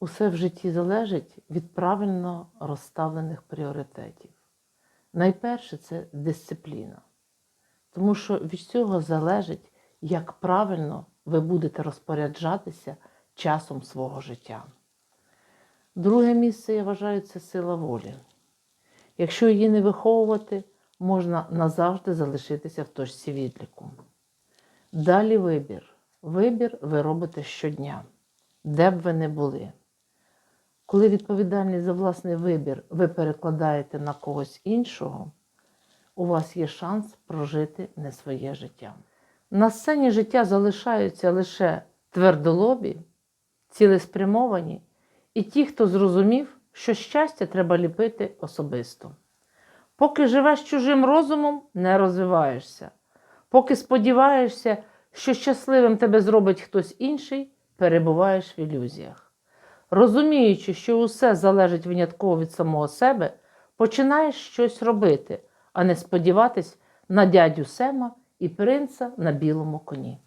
Усе в житті залежить від правильно розставлених пріоритетів. Найперше це дисципліна, тому що від цього залежить, як правильно ви будете розпоряджатися часом свого життя. Друге місце, я вважаю, це сила волі. Якщо її не виховувати, можна назавжди залишитися в точці відліку. Далі вибір. Вибір ви робите щодня, де б ви не були. Коли відповідальність за власний вибір ви перекладаєте на когось іншого, у вас є шанс прожити не своє життя. На сцені життя залишаються лише твердолобі, цілеспрямовані і ті, хто зрозумів, що щастя треба ліпити особисто. Поки живеш чужим розумом, не розвиваєшся. Поки сподіваєшся, що щасливим тебе зробить хтось інший, перебуваєш в ілюзіях. Розуміючи, що усе залежить винятково від самого себе, починаєш щось робити, а не сподіватись на дядю Сема і принца на білому коні.